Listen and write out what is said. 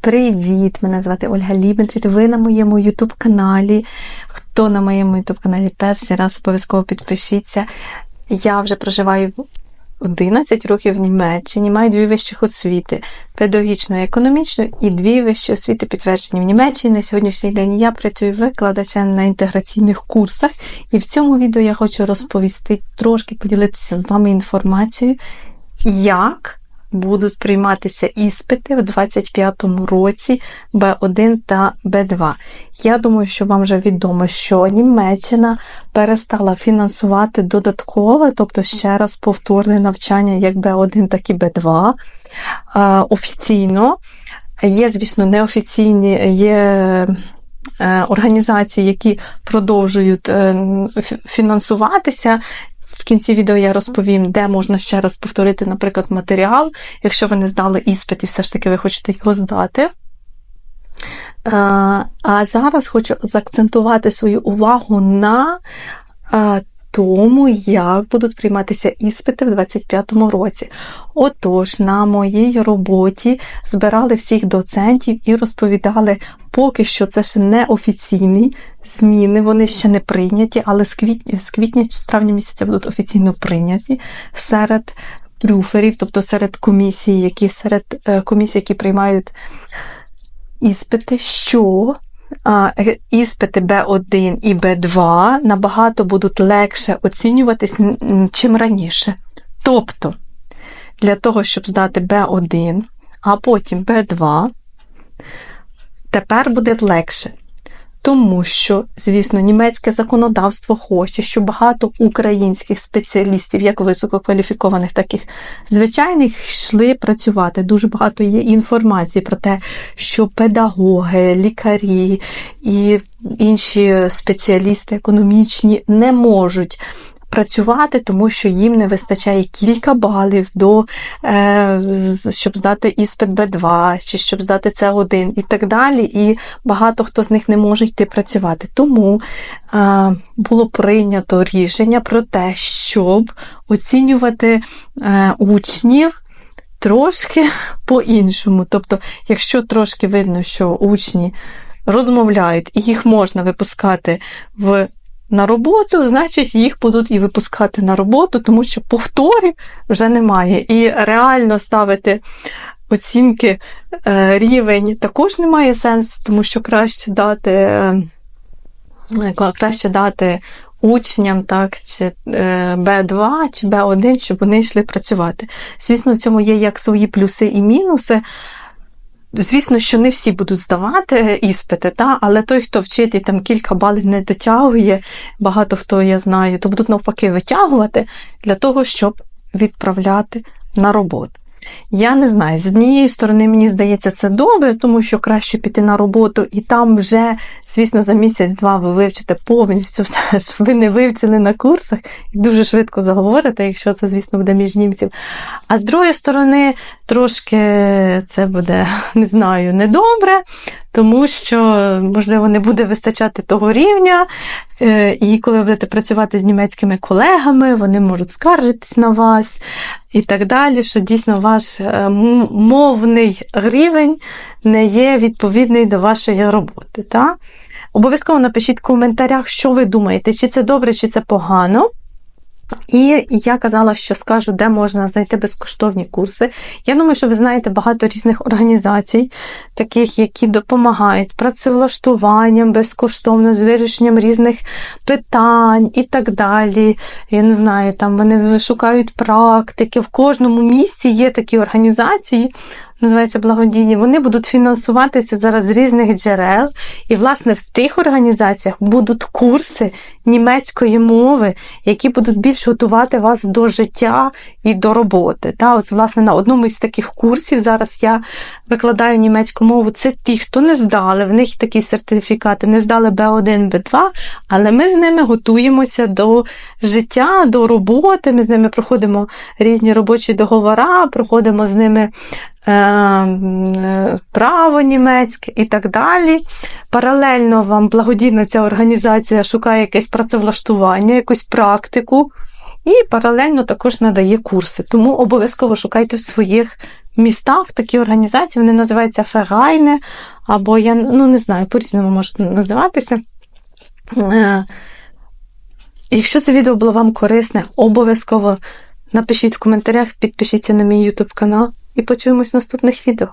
Привіт! Мене звати Ольга Лібенчик. Ви на моєму YouTube каналі. Хто на моєму YouTube каналі перший раз обов'язково підпишіться. Я вже проживаю 11 років в Німеччині, маю дві вищих освіти педагогічну і економічну, і дві вищі освіти підтверджені в Німеччині. На сьогоднішній день я працюю викладачем на інтеграційних курсах, і в цьому відео я хочу розповісти трошки поділитися з вами інформацією, як будуть прийматися іспити в 25-му році Б1 та Б2. Я думаю, що вам вже відомо, що Німеччина перестала фінансувати додаткове, тобто ще раз повторне навчання як Б1, так і Б2 офіційно. Є, звісно, неофіційні, є е, організації, які продовжують е, фінансуватися. В кінці відео я розповім, де можна ще раз повторити, наприклад, матеріал, якщо ви не здали іспит і все ж таки ви хочете його здати. Е, а зараз хочу заакцентувати свою увагу на е, тому, як будуть прийматися іспити в 2025 році. Отож, на моїй роботі збирали всіх доцентів і розповідали, поки що це ще не офіційні зміни, вони ще не прийняті, але з квітня, з квітня з травня місяця будуть офіційно прийняті серед прюферів, тобто серед комісій, які серед е, комісій, які приймають іспити, що іспити Б1 і Б2 набагато будуть легше оцінюватись, чим раніше. Тобто, для того, щоб здати Б1, а потім Б2, тепер буде легше. Тому що, звісно, німецьке законодавство хоче, щоб багато українських спеціалістів, як висококваліфікованих, так і звичайних, йшли працювати. Дуже багато є інформації про те, що педагоги, лікарі і інші спеціалісти економічні не можуть працювати, тому що їм не вистачає кілька балів до, е, щоб здати іспит Б2, чи щоб здати С1 і так далі. І багато хто з них не може йти працювати. Тому е, було прийнято рішення про те, щоб оцінювати е, учнів. Трошки по-іншому. Тобто, якщо трошки видно, що учні розмовляють і їх можна випускати в на роботу, значить, їх будуть і випускати на роботу, тому що повторів вже немає. І реально ставити оцінки е, рівень також немає сенсу, тому що краще дати е, краще дати учням так, чи Б2 чи Б1, щоб вони йшли працювати. Звісно, в цьому є як свої плюси і мінуси. Звісно, що не всі будуть здавати іспити, та? але той, хто вчить і там кілька балів не дотягує, багато хто я знаю, то будуть навпаки витягувати для того, щоб відправляти на роботу. Я не знаю, з однієї сторони, мені здається, це добре, тому що краще піти на роботу, і там вже, звісно, за місяць-два ви вивчите повністю все, що ви не вивчили на курсах, і дуже швидко заговорите, якщо це, звісно, буде між німців. А з другої сторони, трошки це буде, не знаю, недобре, тому що, можливо, не буде вистачати того рівня. Е, і коли ви будете працювати з німецькими колегами, вони можуть скаржитись на вас і так далі, що дійсно ваш е, мовний рівень не є відповідний до вашої роботи. Так? Обов'язково напишіть в коментарях, що ви думаєте, чи це добре, чи це погано. І я казала, що скажу, де можна знайти безкоштовні курси. Я думаю, що ви знаєте багато різних організацій, таких, які допомагають працевлаштуванням безкоштовно, з вирішенням різних питань і так далі. Я не знаю, там вони шукають практики. В кожному місці є такі організації називається благодійні, вони будуть фінансуватися зараз з різних джерел. І, власне, в тих організаціях будуть курси німецької мови, які будуть більш готувати вас до життя і до роботи. Та, от, власне, на одному із таких курсів зараз я викладаю німецьку мову. Це ті, хто не здали, в них такі сертифікати, не здали Б1, Б2, але ми з ними готуємося до життя, до роботи. Ми з ними проходимо різні робочі договори, проходимо з ними. Е, право німецьке і так далі. Паралельно вам благодійна ця організація шукає якесь працевлаштування, якусь практику, і паралельно також надає курси. Тому обов'язково шукайте в своїх містах такі організації, вони називаються Ферайни, або я ну, не знаю, по-різному можуть називатися. Е, Якщо це відео було вам корисне, обов'язково напишіть в коментарях, підпишіться на мій YouTube канал і почуємось в наступних відео.